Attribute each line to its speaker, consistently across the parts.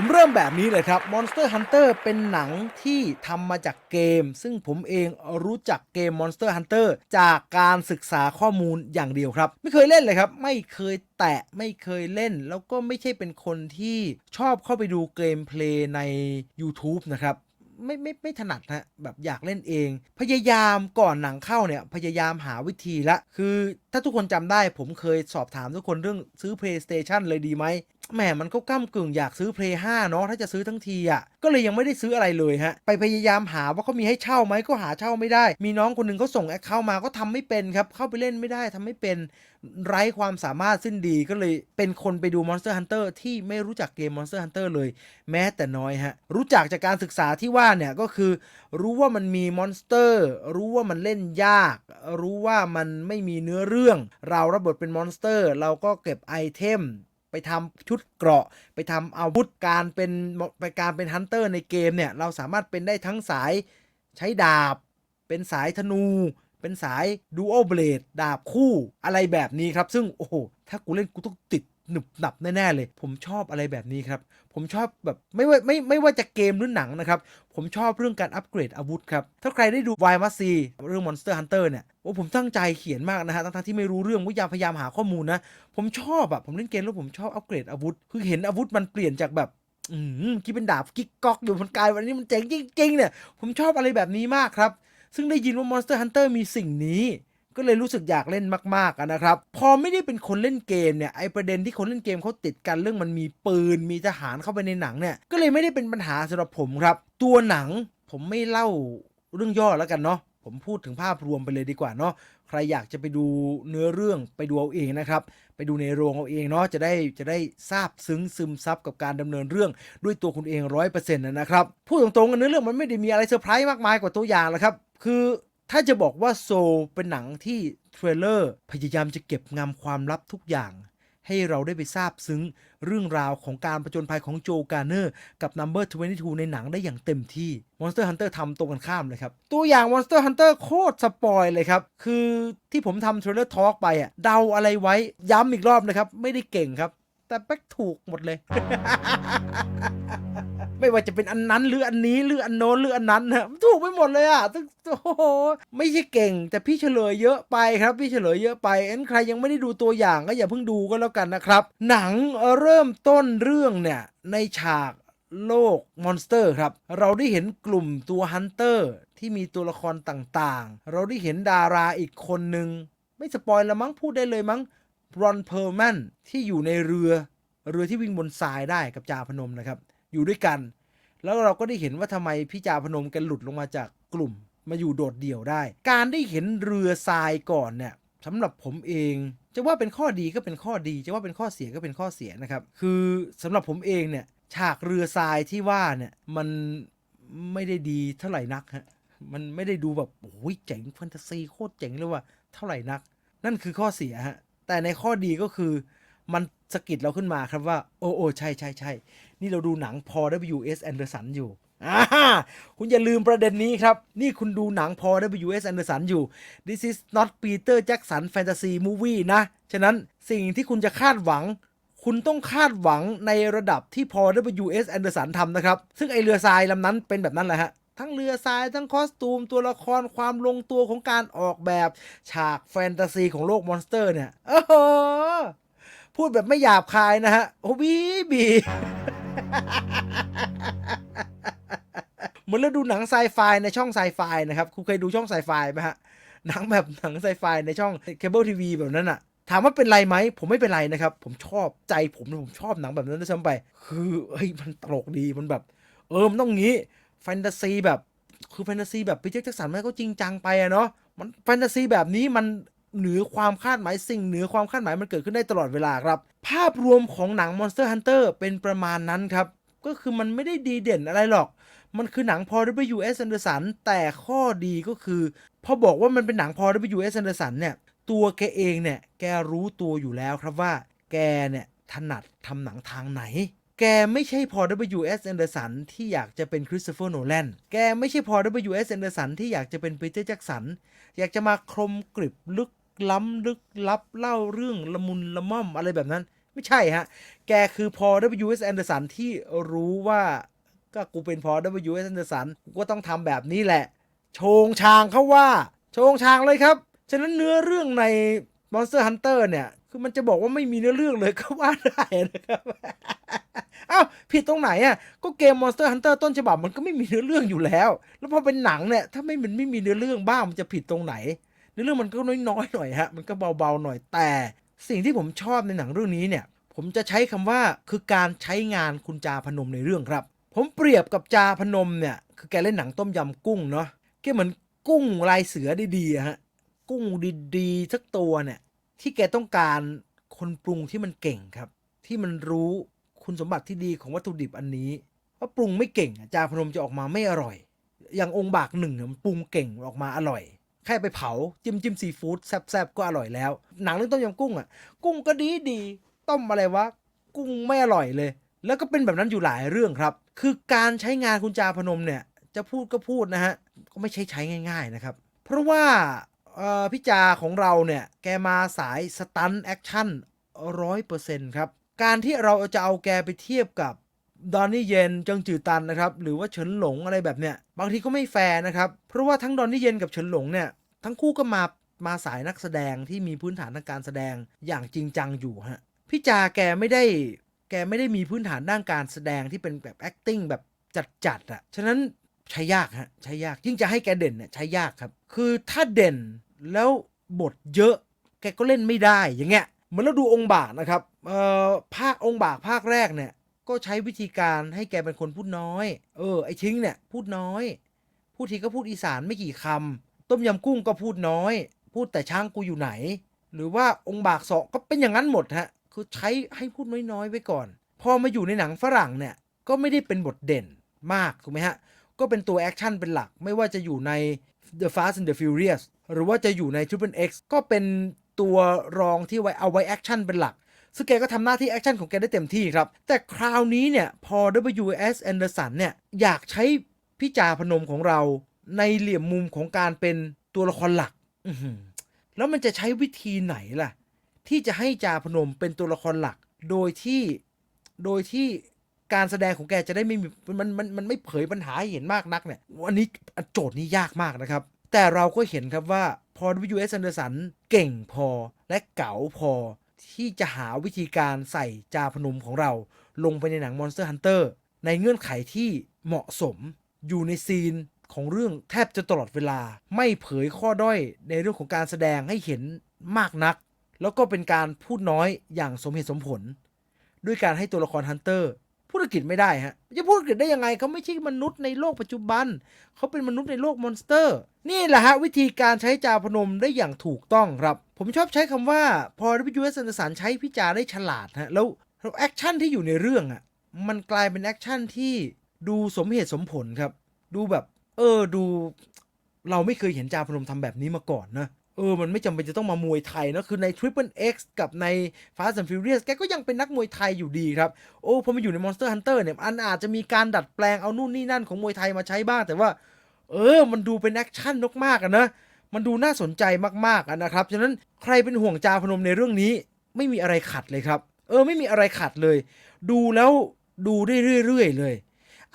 Speaker 1: ผมเริ่มแบบนี้เลยครับ Monster Hunter เป็นหนังที่ทำมาจากเกม ซึ่งผมเองรู้จักเกม Monster Hunter จากการศึกษาข้อมูลอย่างเดียวครับ ไม่เคยเล่นเลยครับ ไม่เคยแตะไม่เคยเล่น แล้วก็ไม่ใช่เป็นคนที่ชอบเข้าไปดูเกมเพลย์ใน YouTube นะครับไม่ไม่ไม่ถนัดฮะแบบอยากเล่นเอง พยายามก่อนหนังเข้าเนี่ย พยายามหาวิธีละ คือถ้าทุกคนจำได้ผมเคยสอบถามทุกคนเรื่องซื้อ PlayStation เลยดีไหม แหมมันก็ก้ากึ่งอยากซื้อ Play 5 เนาะถ้าจะซื้อทั้งทีอะ่ะก็เลยยังไม่ได้ซื้ออะไรเลยฮะไปพยายามหาว่าเขามีให้เช่าไหมก็หาเช่าไม่ได้ มีน้องคนหนึ่งเขาส่งแอคเคาท์มาก็ทำไม่เป็นครับเข้าไปเล่นไม่ได้ทำไม่เป็นไร้ความสามารถสิ้นดีก็เลยเป็นคนไปดู Monster Hunter ที่ไม่รู้จักเกม Monster Hunter เลย แม้แต่น้อยฮะรู้จักจากการศึกษาที่ว่าเนี่ยก็คือ รู้ว่ามันมีมอนสเตอร์รู้ว่ามันเล่นยาก รู้ว่ามันไม่มีเนื้อเรื่อง เรารับบทเป็นมอนสเตอร์ เราก็เก็บไอเทม ไปทำชุดเกราะ ไปทำอาวุธการเป็นไปการเป็นฮันเตอร์ในเกมเนี่ย เราสามารถเป็นได้ทั้งสายใช้ดาบ เป็นสายธนู เป็นสายดูโอเบลดดาบคู่อะไรแบบนี้ครับ ซึ่ง โอ้โห ถ้ากูเล่นกูต้องติด หนึบหนับแน่ๆเลย ผมชอบอะไรแบบนี้ครับ ผมชอบแบบไม่ว่าไม่ไม่ว่าจะเกมหรือหนังนะครับ ผมชอบเรื่องการอัปเกรดอาวุธครับ ถ้าใครได้ดู y m a s ซีเรื่อง Monster Hunter เนี่ยโอ้ผมตั้งใจเขียนมากนะฮะทั้งๆที่ไม่รู้เรื่องวิยามพยายามหาข้อมูลนะ ผมชอบอะผมเล่นเกมแล้วผมชอบอัปเกรดอาวุธ คือเห็นอาวุธมันเปลี่ยนจากแบบอืมคิดเป็นดาบกิ๊กก๊อกอยู่บนกายวันนี้มันเจ๋งจริงๆเนี่ยผมชอบอะไรแบบนี้มากครับ ซึ่งได้ยินว่า Monster Hunter มีสิ่งนี้ ก็เลยรู้สึกอยากเล่นมากๆนะครับ พอไม่ได้เป็นคนเล่นเกมเนี่ยไอประเด็นที่คนเล่นเกมเขาติดกันเรื่องมันมีปืนมีทหารเข้าไปในหนังเนี่ยก็เลยไม่ได้เป็นปัญหาสำหรับผมครับ ตัวหนังผมไม่เล่าเรื่องย่อแล้วกันเนาะผมพูดถึงภาพรวมไปเลยดีกว่าเนาะใครอยากจะไปดูเนื้อเรื่องไปดูเอาเองนะครับ ไปดูในโรงเอาเองเนาะจะได้จะได้ทราบซึ้งซึมซับกับการดำเนินเรื่องด้วยตัวคุณเองร้อยเปอร์เซ็นต์นะครับพูดตรงๆกันเนื้อเรื่องมันไม่ได้มีอะไรเซอร์ไพรส์มากมายกว่าตัวอย่างหรอกครับ คือ ถ้าจะบอกว่าโซเป็นหนังที่เทรลเลอร์พยายามจะเก็บงำความลับทุกอย่าง ให้เราได้ไปทราบซึ้งเรื่องราวของการประจนภัยของโจการ์เนอร์กับ Number 22 ในหนังได้อย่างเต็มที่ Monster Hunter ทำตรงกันข้ามเลยครับ ตัวอย่าง Monster Hunter โคตรสปอยเลยครับ คือที่ผมทำ Trailer Talk ไปอะเดาอะไรไว้ย้ำอีกรอบนะครับ ไม่ได้เก่งครับ แต่แป๊กถูกหมดเลย ไม่ว่าจะเป็นอันนั้นหรืออันนี้หรืออันโน้นหรืออันนั้นนะถูกไปหมดเลยอะตึ้งโอ้โหไม่ใช่เก่ง แต่พี่เฉลยเยอะไปครับ พี่เฉลยเยอะไปเอ็นใครยังไม่ได้ดูตัวอย่างก็อย่าเพิ่งดูก็แล้วกันนะครับ หนังเริ่มต้นเรื่องเนี่ยในฉากโลกมอนสเตอร์ครับ เราได้เห็นกลุ่มตัวฮันเตอร์ที่มีตัวละครต่างๆ เราได้เห็นดาราอีกคนหนึ่งไม่สปอยละมั้งพูดได้เลยมั้ง รอนเพอร์แมนที่อยู่ในเรือเรือที่วิ่งบนทรายได้กับจ่าพนมนะครับ อยู่ด้วยกัน แล้วเราก็ได้เห็นว่าทำไมพี่จ่าพนมแกันหลุดลงมาจากกลุ่ม มาอยู่โดดเดี่ยวได้ การได้เห็นเรือทรายก่อนเนี่ยสำหรับผมเอง จะว่าเป็นข้อดีก็เป็นข้อดี จะว่าเป็นข้อเสียก็เป็นข้อเสียนะครับ คือสำหรับผมเองเนี่ยฉากเรือทรายที่ว่าเนี่ยมันไม่ได้ดีเท่าไหร่นักฮะมันไม่ได้ดูแบบโอ้ยเจ๋งแฟนตาซีโคตรเจ๋งเลยว่าเท่าไหร่นัก นั่นคือข้อเสียฮะ แต่ในข้อดีก็คือมันสะกิดเราขึ้นมาครับว่า โอ้โอ้ใช่ใช่ใช่นี่เราดูหนังพอ W.S. Anderson อยู่อ่าคุณอย่าลืมประเด็นนี้ครับ นี่คุณดูหนังพอ W.S. Anderson อยู่ This is not Peter Jackson Fantasy Movie นะ ฉะนั้นสิ่งที่คุณจะคาดหวัง คุณต้องคาดหวังในระดับที่พอ W.S. Anderson ทำนะครับ ซึ่งไอเรือทรายลำนั้นเป็นแบบนั้นแหละฮะ ทั้งเรือทรายทั้งคอสตูม ตัวละครความลงตัวของการออกแบบฉากแฟนตาซีของโลกมอนสเตอร์เนี่ยโอ้โหพูดแบบไม่หยาบคายนะฮะ โอ้บีบีเหมือนเราดูหนังไซไฟในช่องไซไฟนะครับ คุณเคยดูช่องไซไฟไหมฮะ หนังแบบหนังไซไฟในช่องเคเบิลทีวีแบบนั้นอะถามว่าเป็นไรไหม ผมไม่เป็นไรนะครับ ผมชอบใจผมผมชอบหนังแบบนั้นด้วยซ้ำไป คือเฮ้ยมันตลกดีมันแบบ เออมันต้องงี้ แฟนตาซีแบบคือแฟนตาซีแบบพีเตอร์แจ็คสันมันก็จริงจังไปอะเนาะมันแฟนตาซีแบบนี้มันเหนือความคาดหมายสิ่งเหนือความคาดหมายมันเกิดขึ้นได้ตลอดเวลาครับ ภาพรวมของหนัง Monster Hunter เป็นประมาณนั้นครับ ก็คือมันไม่ได้ดีเด่นอะไรหรอก มันคือหนังพอ W.S. Anderson แต่ข้อดีก็คือ พอบอกว่ามันเป็นหนังพอ W.S. Anderson เนี่ย ตัวแกเองเนี่ย แกรู้ตัวอยู่แล้วครับว่า แกเนี่ยถนัดทำหนังทางไหน แกไม่ใช่พอ W.S. Anderson ที่อยากจะเป็นคริสโตเฟอร์โนแลนแกไม่ใช่พอ W.S. Anderson ที่อยากจะเป็นปีเตอร์แจ็กสัน อยากจะมาคมกริบลึกล้ำลึกลับเล่าเรื่องละมุนละม่อมอะไรแบบนั้นไไม่ใช่ฮะ แกคือพอ W.S. Anderson ที่รู้ว่าก็กูเป็นพอ W.S. Anderson กูก็ต้องทำแบบนี้แหละ โชงชางเขาว่า โชงชางเลยครับ ฉะนั้นเนื้อเรื่องใน Monster Hunter เนี่ย คือมันจะบอกว่าไม่มีเนื้อเรื่องเลยก็ว่าได้นะครับเอ้าผิดตรงไหนอะก็เกม Monster Hunter ต้นฉบับมันก็ไม่มีเนื้อเรื่องอยู่แล้ว แล้วพอเป็นหนังเนี่ยถ้าไม่มันไม่มีเนื้อเรื่องบ้างมันจะผิดตรงไหนเนื้อเรื่องมันก็น้อยๆหน่อยฮะมันก็เบาๆหน่อยแต่สิ่งที่ผมชอบในหนังเรื่องนี้เนี่ย ผมจะใช้คำว่าคือการใช้งานคุณจาพนมในเรื่องครับ ผมเปรียบกับจาพนมเนี่ย คือแกเล่นหนังต้มยำกุ้งเนาะแกเหมือนกุ้งลายเสือดีๆฮะกุ้งดีๆสักตัวเนี่ย ที่แกต้องการคนปรุงที่มันเก่งครับ ที่มันรู้คุณสมบัติที่ดีของวัตถุดิบอันนี้เพราปรุงไม่เก่งจาพนมจะออกมาไม่อร่อย อย่างองค์บากหนึ่งเนี่ยมันปรุงเก่งออกมาอร่อย แค่ไปเผาจิ้มจิ้มซีฟู้ดแซ่บๆก็อร่อยแล้ว หนังเรื่องต้มยำกุ้งอะ กุ้งก็ดีดีต้มอะไรวะกุ้งไม่อร่อยเลย แล้วก็เป็นแบบนั้นอยู่หลายเรื่องครับ คือการใช้งานคุณจาพนมเนี่ยจะพูดก็พูดนะฮะก็ไม่ใช่ใช้ง่าย ๆนะครับ เพราะว่า เอ่อพี่จาของเราเนี่ย แกมาสายสตันแอคชั่นร้อยเปอร์เซ็นต์ครับ การที่เราจะเอาแกไปเทียบกับดอนนี่เยนเจิงจือตันนะครับ หรือว่าเฉินหลงอะไรแบบเนี้ย บางทีก็ไม่แฟร์นะครับ เพราะว่าทั้งดอนนี่เยนกับเฉินหลงเนี่ย ทั้งคู่ก็มามาสายนักแสดงที่มีพื้นฐานทางการแสดงอย่างจริงจังอยู่ฮะพี่จาแกไม่ได้แกไม่ได้มีพื้นฐานด้านการแสดงที่เป็นแบบ acting แบบจัดๆอะ่ะ ฉะนั้นใช้ยากฮะใช้ยากยิ่งจะให้แกเด่นเนี่ยใช้ยากครับ คือถ้าเด่น แล้วบทเยอะ แกก็เล่นไม่ได้อย่างเงี้ยเหมือนเราดูองค์บากนะครับเอ่อภาคองค์บากภาคแรกเนี่ย ก็ใช้วิธีการให้แกเป็นคนพูดน้อย เออ ไอ้ทิ้งเนี่ยพูดน้อย พูดทีก็พูดอีสานไม่กี่คำต้มยำกุ้งก็พูดน้อย พูดแต่ช้างกูอยู่ไหน หรือว่าองค์บากสองก็เป็นอย่างนั้นหมดฮะคือใช้ให้พูดน้อยๆไว้ก่อน พอมาอยู่ในหนังฝรั่งเนี่ยก็ไม่ได้เป็นบทเด่นมากถูกไหมฮะ ก็เป็นตัวแอคชั่นเป็นหลักไม่ว่าจะอยู่ใน The Fast and the Furious หรือว่าจะอยู่ใน Triple X ก็เป็นตัวรองที่ไว้เอาไว้แอคชั่นเป็นหลัก ซึ่งแกก็ทำหน้าที่แอคชั่นของแกได้เต็มที่ครับ แต่คราวนี้เนี่ย พอ W.S. Anderson เนี่ย อยากใช้พี่จาพนมของเราในเหลี่ยมมุมของการเป็นตัวละครหลัก แล้วมันจะใช้วิธีไหนล่ะ ที่จะให้จาพนมเป็นตัวละครหลัก โดยที่โดยที่การแสดงของแกจะได้ไม่มีมันมันมันไม่เผยปัญหาให้เห็นมากนักเนี่ยวันนี้โจทย์นี้ยากมากนะครับ แต่เราก็เห็นครับว่าพอ W.S. Anderson เก่งพอและเก๋าพอ ที่จะหาวิธีการใส่จาพนมของเรา ลงไปในหนัง Monster Hunter ในเงื่อนไขที่เหมาะสมอยู่ในซีนของเรื่องแทบจะตลอดเวลา ไม่เผยข้อด้อยในเรื่องของการแสดงให้เห็นมากนัก แล้วก็เป็นการพูดน้อยอย่างสมเหตุสมผล ด้วยการให้ตัวละครฮันเตอร์ พูดอังกฤษไม่ได้ฮะจะพูดอังกฤษได้ยังไงเขาไม่ใช่มนุษย์ในโลกปัจจุบัน เขาเป็นมนุษย์ในโลกมอนสเตอร์ นี่แหละฮะวิธีการใช้จาพนมได้อย่างถูกต้องครับ ผมชอบใช้คำว่าพอ W.S. Anderson ใช้พิจารได้ฉลาดฮะแล้วแล้วแอคชั่นที่อยู่ในเรื่องอะมันกลายเป็นแอคชั่นที่ดูสมเหตุสมผลครับ ดูแบบ เออดูเราไม่เคยเห็นจาพนมทำแบบนี้มาก่อนนะ เออ มันไม่จำเป็นจะต้องมามวยไทยนะ คือใน Triple X กับใน Fast and Furious แกก็ยังเป็นนักมวยไทยอยู่ดีครับ โอ้ พอมาอยู่ใน Monster Hunter เนี่ย อันอาจจะมีการดัดแปลงเอานู่นนี่นั่นของมวยไทยมาใช้บ้าง แต่ว่า เออ มันดูเป็นแอคชั่นมากๆอะนะ มันดูน่าสนใจมากๆอะนะครับ ฉะนั้นใครเป็นห่วงจาพนมในเรื่องนี้ ไม่มีอะไรขัดเลยครับ เออ ไม่มีอะไรขัดเลย ดูแล้วดูได้เรื่อยๆเลย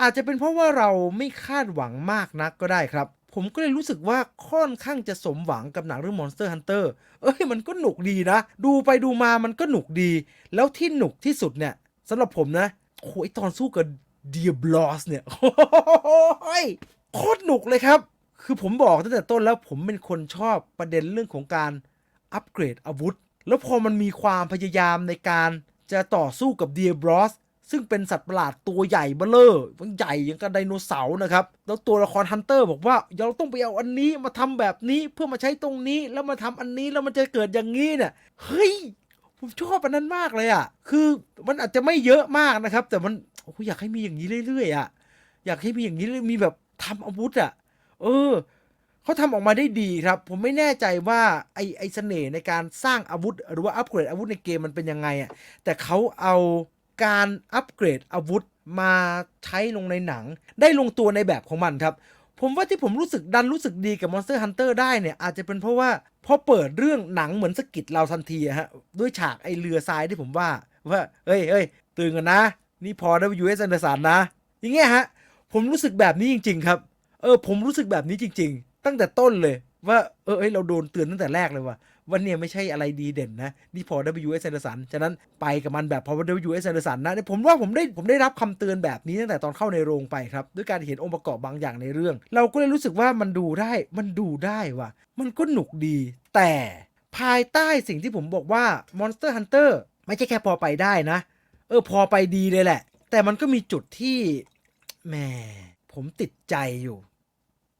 Speaker 1: อาจจะเป็นเพราะว่าเราไม่คาดหวังมากนักก็ได้ครับ ผมก็เลยรู้สึกว่าค่อนข้างจะสมหวังกับหนังเรื่อง Monster Hunter เอ้ยมันก็หนุกดีนะ ดูไปดูมามันก็หนุกดี แล้วที่หนุกที่สุดเนี่ยสำหรับผมนะโอ้ยตอนสู้กับ Diablos เนี่ยโอ้ยโคตรหนุกเลยครับ คือผมบอกตั้งแต่ต้นแล้วผมเป็นคนชอบประเด็นเรื่องของการอัปเกรดอาวุธ แล้วพอมันมีความพยายามในการจะต่อสู้กับ Diablos ซึ่งเป็นสัตว์ประหลาดตัวใหญ่เบ้อเลอร์มันใหญ่อย่างกับไดโนเสาร์นะครับ แล้วตัวละครฮันเตอร์บอกว่าเราต้องไปเอาอันนี้มาทำแบบนี้เพื่อมาใช้ตรงนี้แล้วมาทำอันนี้แล้วมันจะเกิดอย่างนี้เนี่ยเฮ้ยผมชอบอันนั้นมากเลยอะ คือมันอาจจะไม่เยอะมากนะครับ แต่มันโอ้อยากให้มีอย่างนี้เรื่อยๆอะอยากให้มีอย่างนี้เลยมีแบบทำอาวุธอะ เออเขาทำออกมาได้ดีครับ ผมไม่แน่ใจว่าไอไอเสน่ห์ในการสร้างอาวุธ หรือว่าอัปเกรดอาวุธในเกมมันเป็นยังไงอะแต่เขาเอา การอัปเกรดอาวุธมาใช้ลงในหนัง ได้ลงตัวในแบบของมันครับ ผมว่าที่ผมรู้สึกดันรู้สึกดีกับ Monster Hunter ได้เนี่ยอาจจะเป็นเพราะว่าพอเปิดเรื่องหนังเหมือนสกิดเราทันทีฮะด้วยฉากไอเรือทรายที่ผมว่าว่าเฮ้ยเฮ้ยตื่นกันนะ นี่พอ WS Anderson นะ อย่างเงี้ยฮะ ผมรู้สึกแบบนี้จริง ๆ ครับ เออ ผมรู้สึกแบบนี้จริง ๆ ตั้งแต่ต้นเลย ว่าเออเอ้ยเราโดนเตือนตั้งแต่แรกเลยว่า วันเนี่ยไม่ใช่อะไรดีเด่นนะ นี่พอ WS Anderson ฉะนั้นไปกับมันแบบพอ WS Anderson นะเนี่ยผมว่าผมได้ผมได้รับคำเตือนแบบนี้ตั้งแต่ตอนเข้าในโรงไปครับ ด้วยการเห็นองค์ประกอบบางอย่างในเรื่อง เราก็เลยรู้สึกว่ามันดูได้มันดูได้ว่ะ มันก็หนุกดี แต่ภายใต้สิ่งที่ผมบอกว่า Monster Hunter ไม่ใช่แค่พอไปได้นะ เออพอไปดีเลยแหละ แต่มันก็มีจุดที่แหมผมติดใจอยู่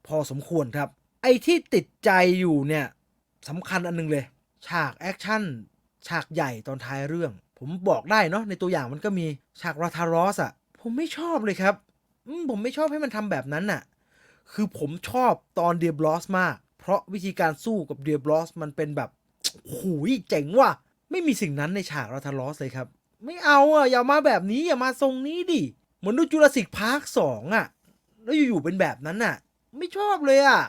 Speaker 1: พอสมควรครับ ไอ้ที่ติดใจอยู่เนี่ย สำคัญอันหนึงเลย ฉากแอคชั่นฉากใหญ่ตอนท้ายเรื่อง ผมบอกได้เนาะในตัวอย่างมันก็มีฉากราทารอสอะผมไม่ชอบเลยครับผมไม่ชอบให้มันทำแบบนั้นน่ะ คือผมชอบตอนเดียบลอสมาก เพราะวิธีการสู้กับเดียบลอสมันเป็นแบบหูยเจ๋งว่ะ ไม่มีสิ่งนั้นในฉากราทารอสเลยครับ ไม่เอาอะอย่ามาแบบนี้อย่ามาทรงนี้ดิ เหมือนดูจูราสิกพาร์คสองอะ แล้วอยู่ๆเป็นแบบนั้นน่ะ ไม่ชอบเลยอะ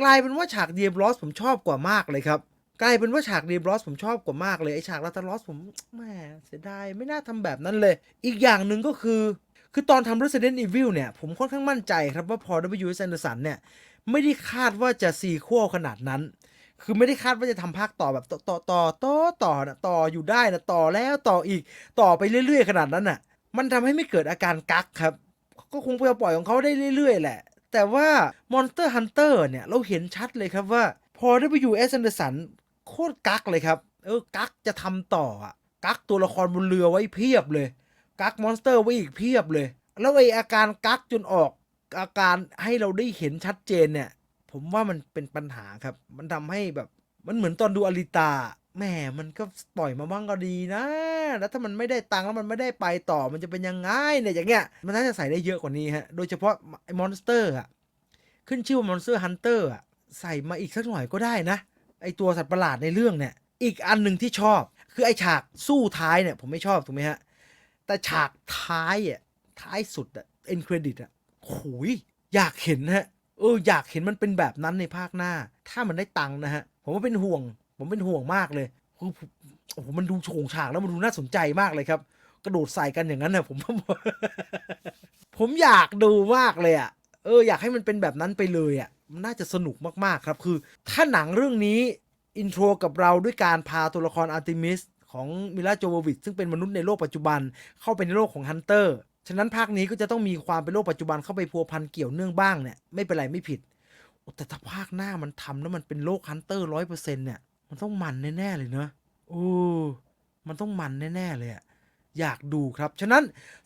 Speaker 1: กลายเป็นว่าฉากเดียบลอสผมชอบกว่ามากเลยครับกลายเป็นว่าฉากเดียบลอสผมชอบกว่ามากเลยไอฉากลาตาลอสผมแหมเสียดายไม่น่าทำแบบนั้นเลย อีกอย่างหนึ่งก็คือ คือตอนทำ Resident Evil เนี่ย ผมค่อนข้างมั่นใจครับว่าพอ W.S. Anderson เนี่ย ไม่ได้คาดว่าจะซีควขนาดนั้นคือไม่ได้คาดว่าจะทำภาคต่อแบบต่อต่อต่อต่อต่อนะต่ออยู่ได้นะต่อแล้วต่ออีกต่อไปเรื่อย ๆ ขนาดนั้นน่ะ มันทำให้ไม่เกิดอาการกักครับ ก็คงไปปล่อยของเขาได้เรื่อย ๆ แหละ แต่ว่า Monster Hunter เนี่ยเราเห็นชัดเลยครับว่า พอ W.S. Anderson โคตรกักเลยครับ เออ กักจะทำต่ออะกักตัวละครบนเรือไว้เพียบเลย กักมอนสเตอร์ไว้อีกเพียบเลย แล้วไออาการกักจนออกอาการให้เราได้เห็นชัดเจนเนี่ย ผมว่ามันเป็นปัญหาครับ มันทำให้แบบ มันเหมือนตอนดูอลิตา แหมมันก็ปล่อยมาบ้างก็ดีนะ แล้วถ้ามันไม่ได้ตังค์แล้วมันไม่ได้ไปต่อมันจะเป็นยังไงเนี่ยอย่างเงี้ยมันน่าจะใส่ได้เยอะกว่านี้ฮะ โดยเฉพาะไอ้มอนสเตอร์อะขึ้นชื่อว่ามอนสเตอร์ฮันเตอร์อะใส่มาอีกสักหน่อยก็ได้นะ ไอตัวสัตว์ประหลาดในเรื่องเนี่ย อีกอันหนึ่งที่ชอบ คือไอฉากสู้ท้ายเนี่ยผมไม่ชอบถูกไหมฮะ แต่ฉากท้ายอะท้ายสุดอะเอ็นเครดิตอะโอ้ยอยากเห็นฮะเอออยากเห็นมันเป็นแบบนั้นในภาคหน้า ถ้ามันได้ตังค์นะฮะผมว่าเป็นห่วง ผมเป็นห่วงมากเลยคือโอ้โหมันดูโฉงฉากแล้วมันดูน่าสนใจมากเลยครับ กระโดดใส่กันอย่างนั้นนะผมผมอยากดูมากเลยอะเอออยากให้มันเป็นแบบนั้นไปเลยอะมันน่าจะสนุกมากๆครับ คือ ถ้าหนังเรื่องนี้อินโทรกับเราด้วยการพาตัวละครอาร์ติมิสของมิลาโจโววิชซึ่งเป็นมนุษย์ในโลกปัจจุบันเข้าไปในโลกของฮันเตอร์ฉะนั้นภาคนี้ก็จะต้องมีความเป็นโลกปัจจุบันเข้าไปพัวพันเกี่ยวเนื่องบ้างเนี่ยไม่เป็นไรไม่ผิดแต่ถ้าภาคหน้ามันทำแล้วมันเป็นโลกฮันเตอร์ร้อยเปอร์เซ็นต์เนี่ย มันต้องมันแน่ๆเลยเนอะโอ้มันต้องมันแน่ๆเลยอะอยากดูครับ ฉะนั้น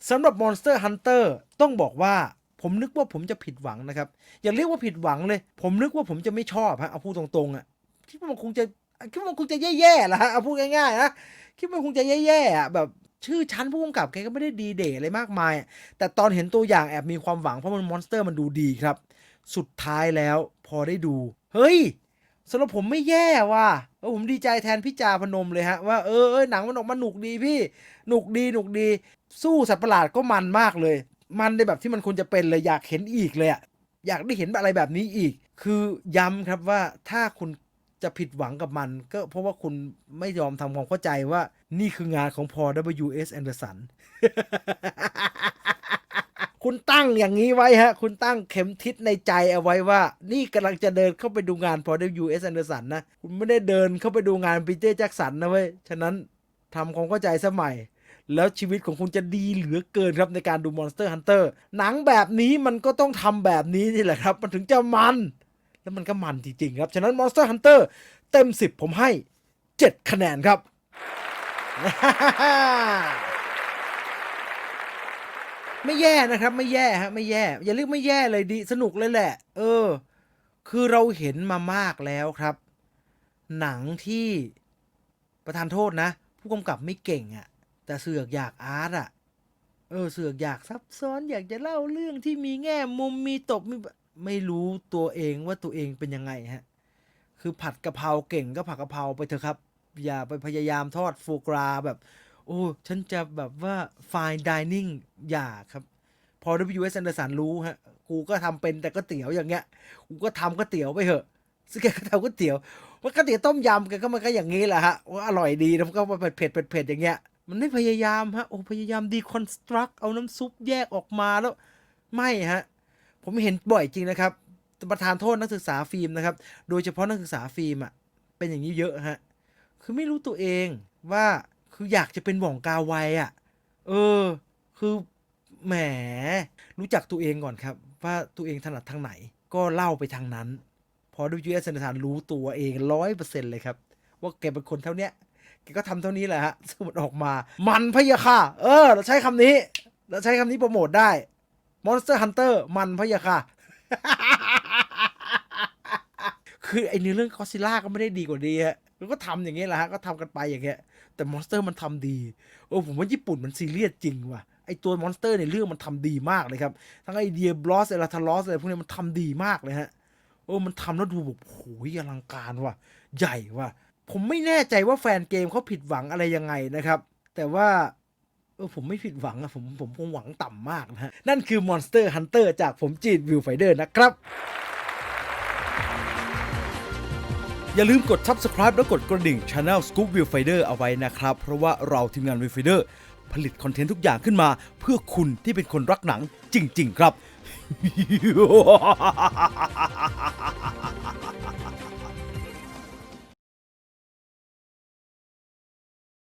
Speaker 1: สำหรับ Monster Hunter ต้องบอกว่าผมนึกว่าผมจะผิดหวังนะครับ อย่าเรียกว่าผิดหวังเลย ผมนึกว่าผมจะไม่ชอบฮะเอาพูดตรงๆอะคิดว่ามันคงจะคิดว่ามันคงจะแย่ๆละฮะเอาพูดง่ายๆนะคิดว่ามันคงจะแย่ๆอะแบบชื่อชั้นผู้กำกับแกก็ไม่ได้ดีเด่อะไรมากมาย แต่ตอนเห็นตัวอย่างแอบมีความหวังเพราะมันมอนสเตอร์มันดูดีครับ สุดท้ายแล้วพอได้ดู เฮ้ยสำหรับผมไม่แย่ว่ะ ผมดีใจแทนพี่จาพนมเลยฮะ ว่าเออเออหนังมันออกมาหนุกดีพี่หนุกดีหนุกดี สู้สัตว์ประหลาดก็มันมากเลย มันในแบบที่มันควรจะเป็นเลยอยากเห็นอีกเลยอะอยากได้เห็นอะไรแบบนี้อีก คือย้ำครับว่าถ้าคุณจะผิดหวังกับมัน ก็เพราะว่าคุณไม่ยอมทำความเข้าใจว่านี่คืองานของพอ W.S. Anderson คุณตั้งอย่างนี้ไว้ฮะ คุณตั้งเข็มทิศในใจเอาไว้ว่า นี่กำลังจะเดินเข้าไปดูงานพอ W.S. Anderson นนะ คุณไม่ได้เดินเข้าไปดูงานปีเตอร์แจ็คสันนะเว้ย ฉะนั้นทำความเข้าใจสมัย แล้วชีวิตของคุณจะดีเหลือเกินครับในการดู Monster Hunter หนังแบบนี้มันก็ต้องทำแบบนี้นี่แหละครับ มันถึงจะมัน แล้วมันก็มันจริงๆครับ ฉะนั้น Monster Hunter เต็ม 10 ผมให้ 7 คะแนนครับ ไม่แย่นะครับ ไม่แย่ฮะไม่แย่ อย่าเรียกไม่แย่เลยดีสนุกเลยแหละ เออ คือเราเห็นมามากแล้วครับ หนังที่ประธานโทษนะ ผู้กำกับไม่เก่งอะ่ะ แต่เสือกอยากอาร์ตอะ เออ เสือกอยากซับซ้อนอยากจะเล่าเรื่องที่มีแง่มุมมีตบมีไม่รู้ตัวเองว่าตัวเองเป็นยังไงฮะ คือผัดกะเพราเก่งก็ผัดกะเพราไปเถอะครับ อย่าไปพยายามทอดโฟกราแบบ โอ้ฉันจะแบบว่า fine dining อย่าครับ พอ W.S. Anderson รู้ฮะกูก็ทำเป็นแต่ก๋วยเตี๋ยวอย่างเงี้ยกูก็ทำก๋วยเตี๋ยวไปเถอะซึ่งแกก็ทำก๋วยเตี๋ยวว่าก๋วยเตี๋ยวต้มยำแกก็มันก็อย่างนี้แหละฮะว่าอร่อยดีแล้วก็มาเผ็ดเผ็ดเผ็ดๆอย่างเงี้ยมันไม่พยายามฮะโอ้พยายามดีคอนสตรักเอาน้ำซุปแยกออกมาแล้ว ไม่ฮะ ผมเห็นบ่อยจริงนะครับ ประธานโทษนักศึกษาฟิล์มนะครับ โดยเฉพาะนักศึกษาฟิล์มอะเป็นอย่างนี้เยอะฮะคือไม่รู้ตัวเองว่า คืออยากจะเป็นหว่องกาไวอะ เออ คือแหม รู้จักตัวเองก่อนครับ ว่าตัวเองถนัดทางไหน ก็เล่าไปทางนั้น พอดูยูเอสเซนทานรู้ตัวเองร้อยเปอร์เซ็นต์เลยครับ ว่าแกเป็นคนเท่าเนี้ยแกก็ทำเท่านี้แหละฮะสมุดออกมา มันพะยะค่ะ เออ เราใช้คำนี้ เราใช้คำนี้โปรโมทได้ Monster Hunter มันพะยะค่ะคือไอเนื้อเรื่องกอสซิล่าก็ไม่ได้ดีกว่าดีฮะ แล้วก็ทำอย่างเงี้ยแหละฮะก็ทำกันไปอย่างเงี้ยแต่มอนสเตอร์มันทำดีเออผมว่าญี่ปุ่นมันซีเรียสจริงว่ะไอตัวมอนสเตอร์ในเรื่องมันทำดีมากเลยครับ ทั้งไอเดียบลอสเอลาทาลอสอะไรพวกนี้มันทำดีมากเลยฮะเออมันทำแล้วดูแบบโหยอลังการว่ะ ใหญ่ว่ะ ผมไม่แน่ใจว่าแฟนเกมเขาผิดหวังอะไรยังไงนะครับ แต่ว่าเออผมไม่ผิดหวังอะผมผมคงหวังต่ำมากนะฮะนั่นคือ Monster Hunter จากผมจีนวิวไฟเดอร์นะครับ อย่าลืมกด subscribe และกดกระดิ่ง Channel Scoop View Finder เอาไว้นะครับ เพราะว่าเราทีมงาน View Finder ผลิตคอนเทนต์ทุกอย่างขึ้นมา เพื่อคุณที่เป็นคนรักหนังจริง ๆ ครับ